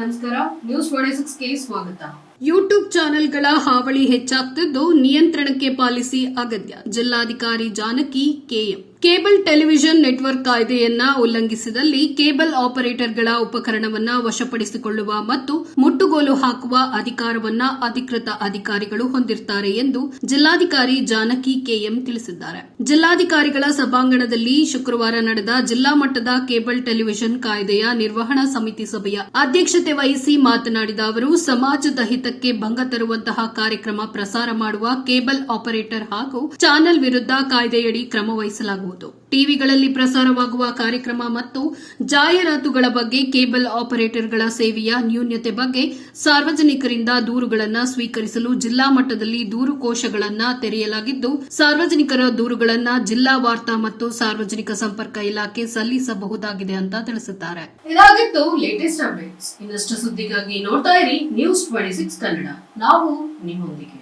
ನಮಸ್ಕಾರ ನ್ಯೂಸ್ ಕೆ ಸ್ವಾಗತ. ಯೂಟ್ಯೂಬ್ ಚಾನೆಲ್ಗಳ ಹಾವಳಿ ಹೆಚ್ಚಾಗ್ತಿದ್ದು ನಿಯಂತ್ರಣಕ್ಕೆ ಪಾಲಿಸಿ ಅಗತ್ಯ. ಜಿಲ್ಲಾಧಿಕಾರಿ Janaki K M cable television network ಕಾಯ್ದೆಯನ್ನ ಉಲ್ಲಂಘಿಸಿದಲ್ಲಿ ಕೇಬಲ್ ಆಪರೇಟರ್ಗಳ ಉಪಕರಣವನ್ನ ವಶಪಡಿಸಿಕೊಳ್ಳುವ ಮತ್ತು ಮುಟ್ಟುಗೋಲು ಹಾಕುವ ಅಧಿಕಾರವನ್ನ ಅಧಿಕೃತ ಅಧಿಕಾರಿಗಳು ಹೊಂದಿರುತ್ತಾರೆ ಎಂದು ಜಿಲ್ಲಾಧಿಕಾರಿ ಜಾನಕಿ ಕೆಎಂ ತಿಳಿಸಿದ್ದಾರೆ. ಜಿಲ್ಲಾಧಿಕಾರಿಗಳ ಸಭಾಂಗಣದಲ್ಲಿ ಶುಕ್ರವಾರ ನಡೆದ ಜಿಲ್ಲಾ ಮಟ್ಟದ ಕೇಬಲ್ ಟೆಲಿವಿಷನ್ ಕಾಯ್ದೆಯ ನಿರ್ವಹಣಾ ಸಮಿತಿ ಸಭೆಯ ಅಧ್ಯಕ್ಷತೆ ವಹಿಸಿ ಮಾತನಾಡಿದ ಅವರು, ಸಮಾಜದ ಹಿತಕ್ಕೆ ಭಂಗ ತರುವಂತಹ ಕಾರ್ಯಕ್ರಮ ಪ್ರಸಾರ ಮಾಡುವ ಕೇಬಲ್ ಆಪರೇಟರ್ ಹಾಗೂ ಚಾನೆಲ್ ವಿರುದ್ಧ ಕಾಯ್ದೆಯಡಿ ಕ್ರಮ ವಹಿಸಲಾಗುವುದು. ಟಿವಿಗಳಲ್ಲಿ ಪ್ರಸಾರವಾಗುವ ಕಾರ್ಯಕ್ರಮ ಮತ್ತು ಜಾಹೀರಾತುಗಳ ಬಗ್ಗೆ ಕೇಬಲ್ ಆಪರೇಟರ್ಗಳ ಸೇವೆಯ ನ್ಯೂನ್ಯತೆ ಬಗ್ಗೆ ಸಾರ್ವಜನಿಕರಿಂದ ದೂರುಗಳನ್ನು ಸ್ವೀಕರಿಸಲು ಜಿಲ್ಲಾ ಮಟ್ಟದಲ್ಲಿ ದೂರು ಕೋಶಗಳನ್ನು ತೆರೆಯಲಾಗಿದ್ದು, ಸಾರ್ವಜನಿಕರ ದೂರುಗಳನ್ನು ಜಿಲ್ಲಾ ವಾರ್ತಾ ಮತ್ತು ಸಾರ್ವಜನಿಕ ಸಂಪರ್ಕ ಇಲಾಖೆ ಸಲ್ಲಿಸಬಹುದಾಗಿದೆ ಅಂತ ತಿಳಿಸುತ್ತಾರೆ ಇದಾಗಿತ್ತು ಲೇಟೆಸ್ಟ್ ಅಪ್ಡೇಟ್ಸ್ ಇನ್ನಷ್ಟು ಸುದ್ದಿಗಾಗಿ ನೋಡ್ತಾ ಇರಿ ನ್ಯೂಸ್ ಟ್ವೆಂಟಿ ಸಿಕ್ಸ್ ಕನ್ನಡ. ನಾವು ನಿಮ್ಮೊಂದಿಗೆ.